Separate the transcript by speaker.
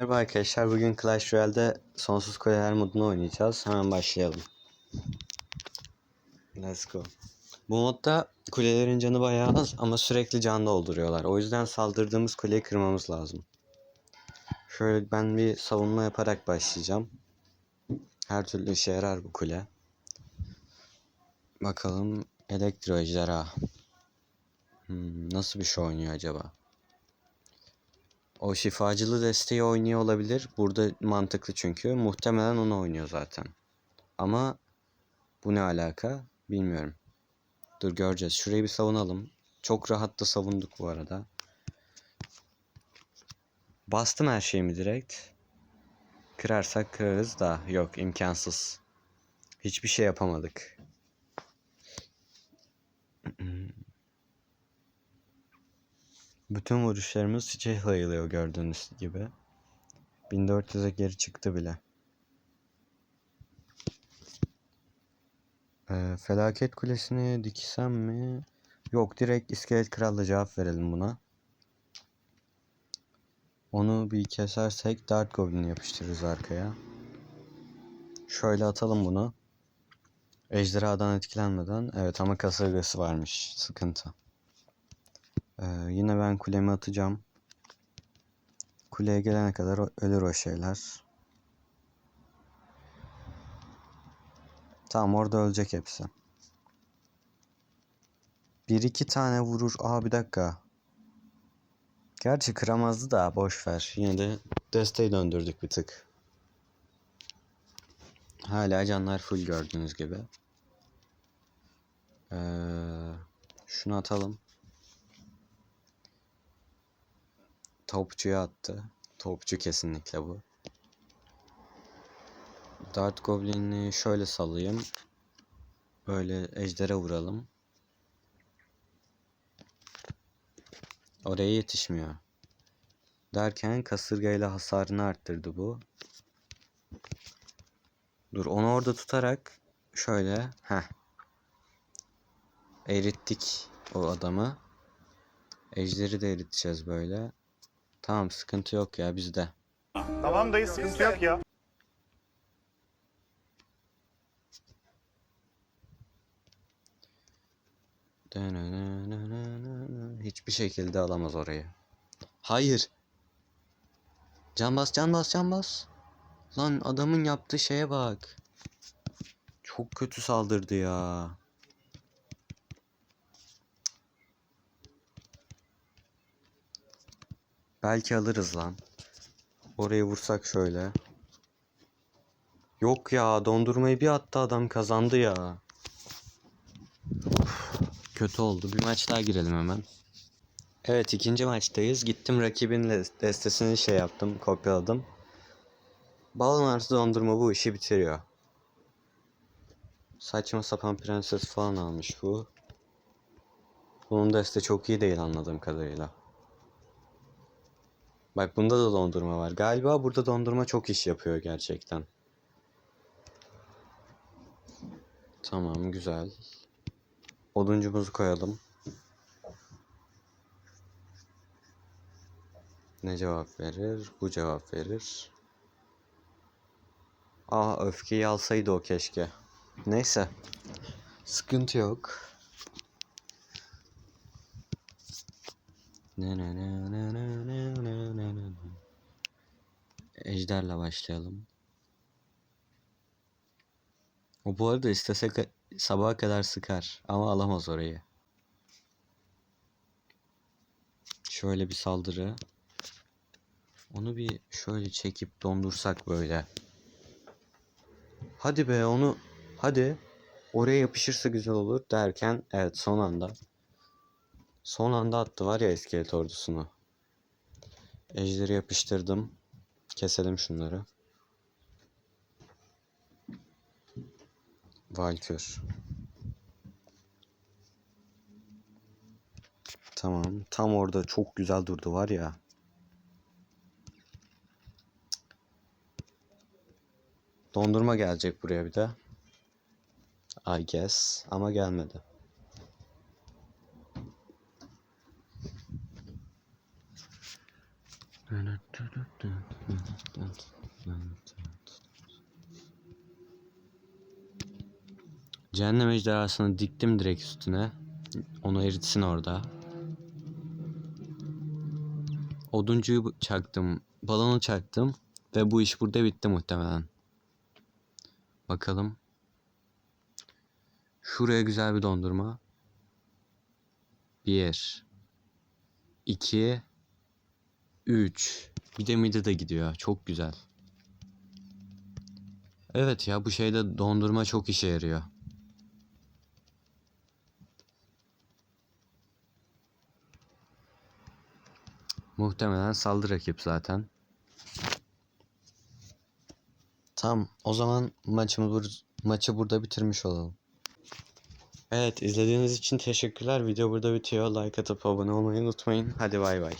Speaker 1: Merhaba arkadaşlar, bugün Clash Royale'de Sonsuz Kuleler modunu oynayacağız. Hemen başlayalım. Let's go. Bu modda kulelerin canı bayağı az ama sürekli can dolduruyorlar. O yüzden saldırdığımız kuleyi kırmamız lazım. Şöyle ben bir savunma yaparak başlayacağım. Her türlü işe yarar bu kule. Bakalım Elektro Ejderha. Hmm, nasıl bir şey oynuyor acaba? O şifacılı desteği oynuyor olabilir. Burada mantıklı çünkü. Muhtemelen onu oynuyor zaten. Ama bu ne alaka bilmiyorum. Dur göreceğiz. Şurayı bir savunalım. Çok rahat da savunduk bu arada. Bastım her şeyimi direkt. Kırarsak kırarız da yok imkansız. Hiçbir şey yapamadık. Bütün vuruşlarımız çiçeğe sayılıyor gördüğünüz gibi. 1400'e geri çıktı bile. Ee, felaket kulesini diksem mi? Yok direkt iskelet kralla cevap verelim buna. Onu bir kesersek Dart Goblin'i yapıştırırız arkaya. Şöyle atalım bunu. Ejderhadan etkilenmeden. Evet ama kasırgası varmış. Sıkıntı. Ee, yine ben kulemi atacağım. Kuleye gelene kadar ölür o şeyler. Tamam orada ölecek hepsi. Bir iki tane vurur. Aa bir dakika. Gerçi kıramazdı da boş ver. Yine de desteği döndürdük bir tık. Hala canlar full gördüğünüz gibi. Ee, şunu atalım. Topçuya attı. Topçu kesinlikle bu. Dart Goblin'i şöyle salayım. Böyle ejdere vuralım. Oraya yetişmiyor. Derken kasırgayla hasarını arttırdı bu. Dur onu orada tutarak şöyle heh. Erittik o adamı. Ejderi de eriteceğiz böyle. Tamam sıkıntı yok ya bizde.
Speaker 2: Tamam dayı sıkıntı yok ya.
Speaker 1: Hiçbir şekilde alamaz orayı. Hayır. Can bas can bas can bas. Lan adamın yaptığı şeye bak. Çok kötü saldırdı ya. Belki alırız lan. Oraya vursak şöyle. Yok ya dondurmayı bir attı adam kazandı ya. Uf, kötü oldu. Bir maç daha girelim hemen. Evet ikinci maçtayız. Gittim rakibin destesini şey yaptım, kopyaladım. Balon artı dondurma bu işi bitiriyor. Saçma sapan prenses falan almış bu. Bunun deste çok iyi değil anladığım kadarıyla. Bak bunda da dondurma var. Galiba burada dondurma çok iş yapıyor gerçekten. Tamam güzel. Oduncumuzu koyalım. Ne cevap verir? Bu cevap verir. Ah öfkeyi alsaydı o keşke. Neyse. Sıkıntı yok. Ne ne ne ne ne ne Ejderle başlayalım. O bu arada istese ka- sabaha kadar sıkar ama alamaz orayı. Şöyle bir saldırı. Onu bir şöyle çekip dondursak böyle. Hadi be onu hadi. Oraya yapışırsa güzel olur derken evet son anda. Son anda attı var ya iskelet ordusunu. Ejderi yapıştırdım. Keselim şunları. Valkür. Tamam. Tam orada çok güzel durdu var ya. Dondurma gelecek buraya bir de. I guess. Ama gelmedi. Cehennem ejderhasını diktim direkt üstüne. Onu eritsin orada. Oduncuyu çaktım. Balonu çaktım. Ve bu iş burada bitti muhtemelen. Bakalım. Şuraya güzel bir dondurma. Bir. iki, Üç. Bir de midi de gidiyor. Çok güzel. Evet ya bu şeyde dondurma çok işe yarıyor. Muhtemelen saldı rakip zaten. Tamam o zaman maçımı bur- maçı burada bitirmiş olalım. Evet izlediğiniz için teşekkürler. Video burada bitiyor. Like atıp abone olmayı unutmayın. Hadi bay bay.